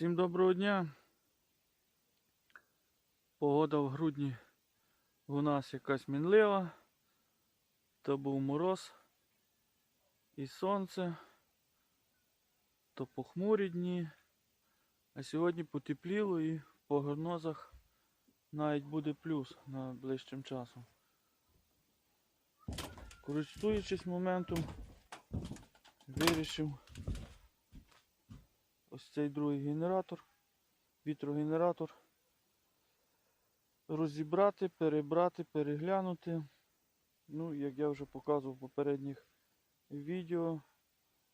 Всім доброго дня. Погода в грудні у нас якась мінлива. То був мороз і сонце, то похмурі дні. А сьогодні потепліло і по прогнозах навіть буде плюс на ближчим часом. Користуючись моментом, вирішив ось цей другий генератор, вітрогенератор. Розібрати, перебрати, переглянути. Ну, як я вже показував в попередніх відео,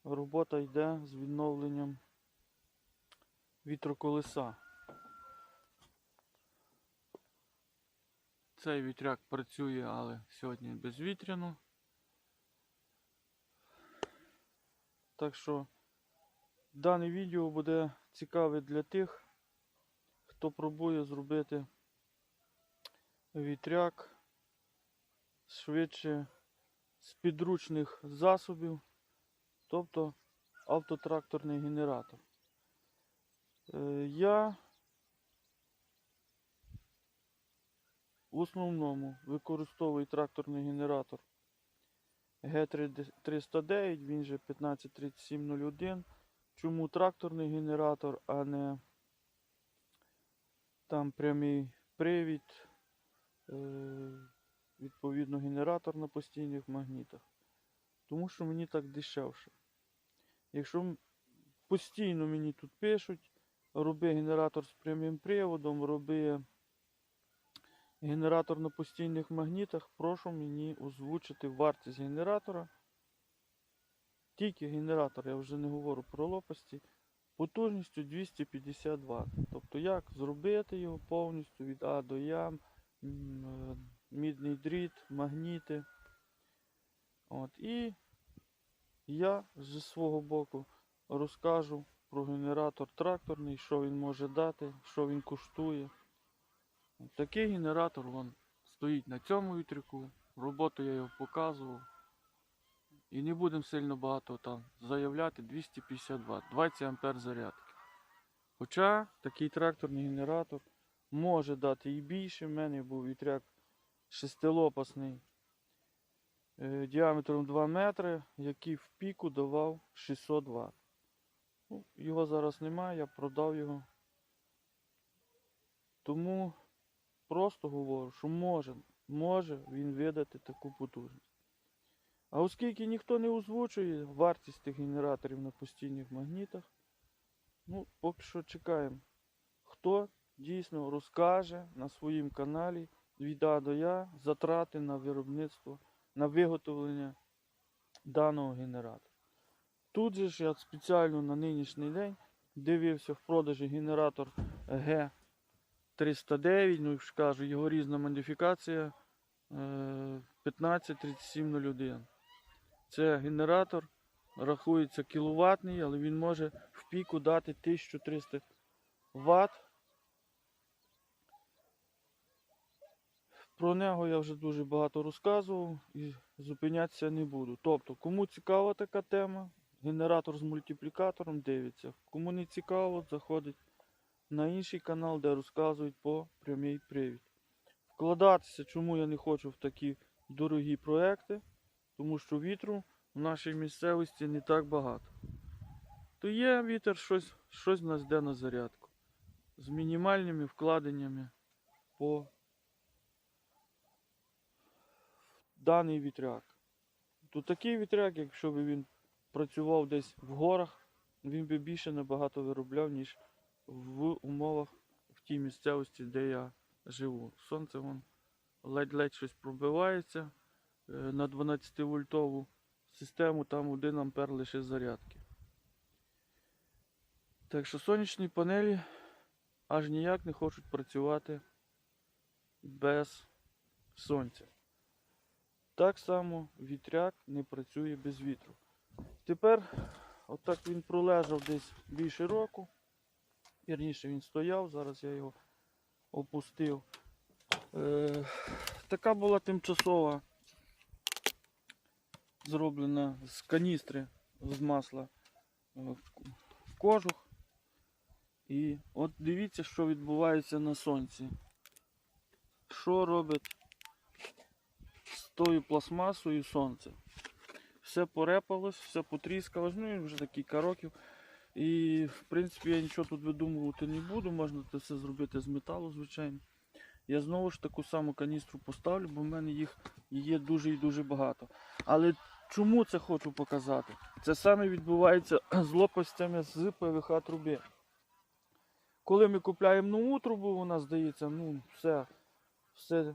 робота йде з відновленням вітроколеса. Цей вітряк працює, але сьогодні безвітряно. Так що Дане відео буде цікаве для тих, хто пробує зробити вітряк швидше з підручних засобів, тобто автотракторний генератор. Е, Я в основному використовую тракторний генератор Г309, він же 153701. Чому тракторний генератор, а не там прямий привід, е, відповідно генератор на постійних магнітах. Тому що мені так дешевше. Якщо постійно мені тут пишуть, роби генератор з прямим приводом, роби генератор на постійних магнітах, прошу мені озвучити вартість генератора. Тільки генератор, я вже не говорю про лопасті, потужністю 250 Вт. Тобто як зробити його повністю від А до Я, е, мідний дріт, магніти. От, і я зі свого боку розкажу про генератор тракторний, що він може дати, що він коштує. Такий генератор вон, стоїть на цьому вітряку. Роботу я його показував. І не будемо сильно багато там заявляти 250 Вт, 20 ампер зарядки. Хоча такий тракторний генератор може дати і більше. У мене був вітряк шестилопасний е, діаметром 2 метри, який в піку давав 600 Вт. Ну, його зараз немає, я продав його. Тому просто говорю, що може, може він видати таку потужність. А оскільки ніхто не озвучує вартість тих генераторів на постійних магнітах, ну, поки що чекаємо, хто дійсно розкаже на своїм каналі від А до Я затрати на виробництво, на виготовлення даного генератора. Тут же ж я спеціально на нинішній день дивився в продажі генератор Г309, ну ж кажу, його різна модифікація е, 153701. Це генератор, рахується кіловатний, але він може в піку дати 1300 Вт. Про нього я вже дуже багато розказував і зупинятися не буду. Тобто, кому цікава така тема, генератор з мультиплікатором дивиться. Кому не цікаво, заходить на інший канал, де розказують по прямий привід. Вкладатися, чому я не хочу в такі дорогі проекти, тому що вітру в нашій місцевості не так багато. То є вітер, щось, щось нас йде на зарядку. З мінімальними вкладеннями по даний вітряк. То такий вітряк, якщо б він працював десь в горах, він би більше набагато виробляв, ніж в умовах в тій місцевості, де я живу. Сонце вон ледь-ледь щось пробивається на 12 вольтову систему, там 1 ампер лише зарядки. Так що сонячні панелі аж ніяк не хочуть працювати без сонця. Так само вітряк не працює без вітру. Тепер, отак він пролежав десь більше року. Вірніше він стояв, зараз я його опустив. Е, така була тимчасова, зроблена з каністри з масла е, в кожух. І от дивіться, що відбувається на сонці. Що робить з тою пластмасою сонце? Все порепалось, все потріскалось, ну і вже такий років. І в принципі я нічого тут видумувати не буду, можна це все зробити з металу, звичайно. Я знову ж таку саму каністру поставлю, бо в мене їх є дуже і дуже багато. Але чому це хочу показати? Це саме відбувається з лопастями з ПВХ труби. Коли ми купляємо нову трубу, вона здається, ну, все, все,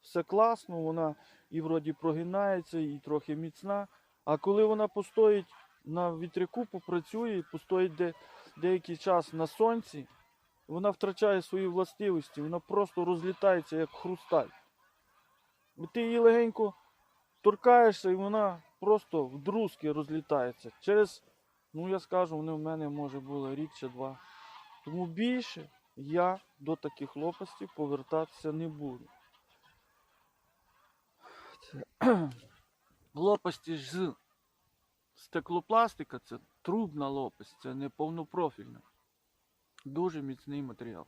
все класно, вона і вроді прогинається, і трохи міцна. А коли вона постоїть на вітряку, попрацює, постоїть де, деякий час на сонці, вона втрачає свої властивості, вона просто розлітається як хрусталь. Ти її легенько торкаєшся, і вона просто в друзки розлітається. Через, ну я скажу, вони в мене може було рік чи два. Тому більше я до таких лопастів повертатися не буду. Лопасті з стеклопластика це трубна лопасть, це не повнопрофільна. Дуже міцний матеріал.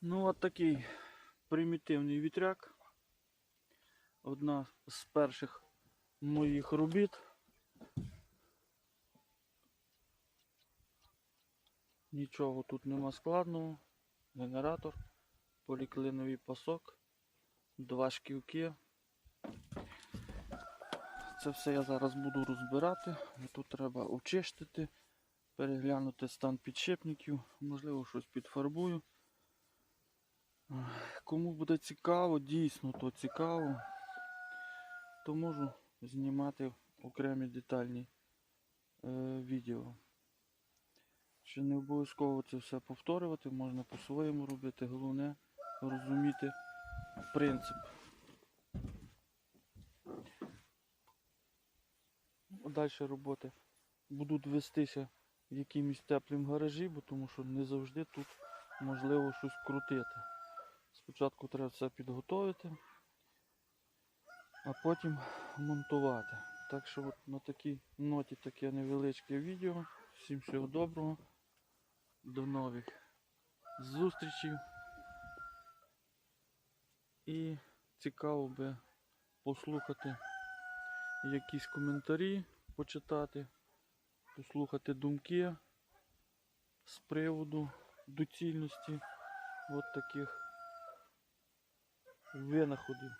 Ну, от такий примітивний вітряк. Одна з перших моїх робіт. Нічого тут нема складного. Генератор, поліклиновий пасок, два шківки. Це все я зараз буду розбирати. Тут треба очистити, переглянути стан підшипників, можливо щось підфарбую. Кому буде цікаво, дійсно то цікаво, то можу знімати окремі детальні е, відео. Ще не обов'язково це все повторювати, можна по-своєму робити. Головне розуміти принцип. Далі роботи будуть вестися в якимось теплім гаражі, бо тому що не завжди тут можливо щось крутити. Спочатку треба все підготовити, а потім монтувати. Так що от на такій ноті таке невеличке відео. Всім всього доброго. До нових зустрічей. І цікаво би послухати якісь коментарі, почитати, послухати думки з приводу доцільності от таких винаходів.